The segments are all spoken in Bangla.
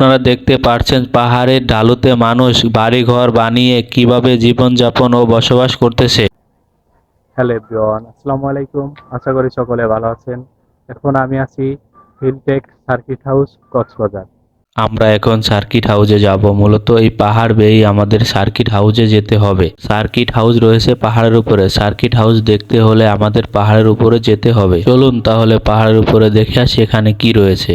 আপনারা দেখতে পারছেন পাহাড়ের ঢালুতে মানুষ বাড়িঘর বানিয়ে কীভাবে জীবনযাপন ও বসবাস করতেছে। হ্যালো এভরিওয়ান আসসালামু আলাইকুম। আশা করি সকলে ভালো আছেন। এখন আমি আছি হিলটেক সার্কিট হাউস কক্সবাজার। আমরা এখন সার্কিট হাউসে যাব। মূলত এই পাহাড় বেয়েই আমাদের সার্কিট হাউসে যেতে হবে। সার্কিট হাউস রয়েছে পাহাড়ের উপরে। সার্কিট হাউস দেখতে হলে আমাদের পাহাড়ের উপরে যেতে হবে। চলুন তাহলে পাহাড়ের উপরে দেখে আসি এখানে কি রয়েছে।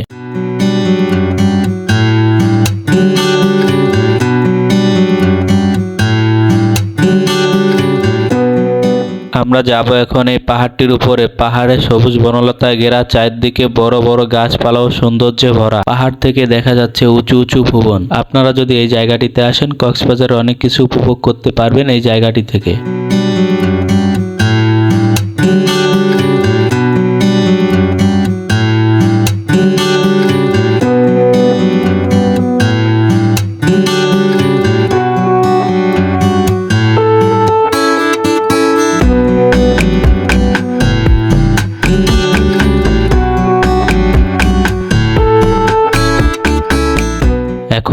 আমরা যাব এখন এই পাহাড়টির উপরে। পাহাড়ে সবুজ বনলতায় ঘেরা চারদিকে বড় বড় গাছপালা ও সৌন্দর্যে ভরা। পাহাড় থেকে দেখা যাচ্ছে উঁচু উঁচু ভুবন। আপনারা যদি এই জায়গাটিতে আসেন, কক্সবাজারে অনেক কিছু উপভোগ করতে পারবেন এই জায়গাটি থেকে।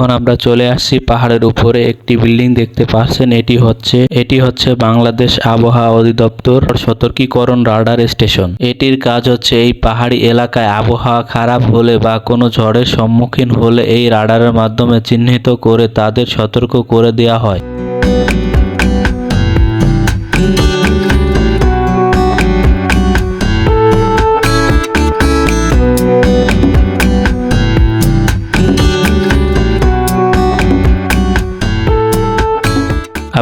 এখন আমরা চলে আসছি পাহাড়ের উপরে একটি বিল্ডিং দেখতে পাচ্ছেন। এটি হচ্ছে এটি হচ্ছে বাংলাদেশ আবহাওয়া অধিদপ্তর সতর্কীকরণ রাডার স্টেশন। এটির কাজ হচ্ছে এই পাহাড়ি এলাকায় আবহাওয়া খারাপ হলে বা কোনো ঝড়ের সম্মুখীন হলে এই রাডারের মাধ্যমে চিহ্নিত করে তাদের সতর্ক করে দেওয়া হয়।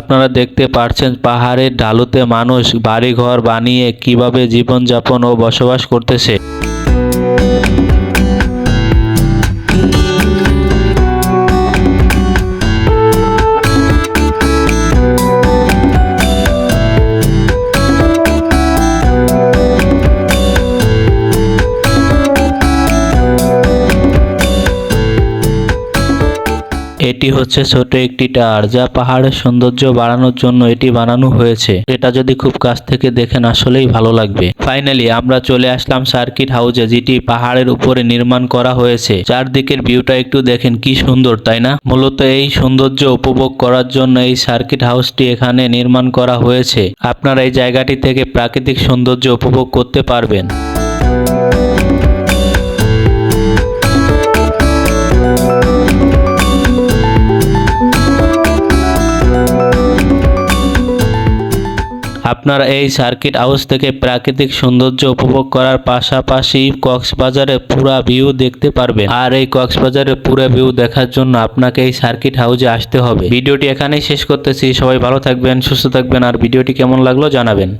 আপনারা দেখতে পারছেন পাহাড়ের ঢালুতে মানুষ বাড়িঘর বানিয়ে কীভাবে জীবনযাপন ও বসবাস করতেছে। এটি হচ্ছে ছোট একটি টার, যা পাহাড়ের সৌন্দর্য বাড়ানোর জন্য এটি বানানো হয়েছে। এটা যদি খুব কাছ থেকে দেখেন, আসলেই ভালো লাগবে। ফাইনালি, আমরা চলে আসলাম সার্কিট হাউসে যেটি পাহাড়ের উপরে নির্মাণ করা হয়েছে। চারদিকের ভিউটা একটু দেখেন, কি সুন্দর, তাই না? মূলত এই সৌন্দর্য উপভোগ করার জন্য এই সার্কিট হাউসটি এখানে নির্মাণ করা হয়েছে। আপনারা এই জায়গাটি থেকে প্রাকৃতিক সৌন্দর্য উপভোগ করতে পারবেন। আপনারা এই সার্কিট হাউস থেকে প্রাকৃতিক সৌন্দর্য উপভোগ করার পাশাপাশি কক্সবাজারের পুরা ভিউ দেখতে পারবেন। আর এই কক্সবাজারের পুরো ভিউ দেখার জন্য আপনাকে এই সার্কিট হাউসে আসতে হবে। ভিডিওটি এখানেই শেষ করতেছি। সবাই ভালো থাকবেন, সুস্থ থাকবেন, আর ভিডিওটি কেমন লাগল জানাবেন।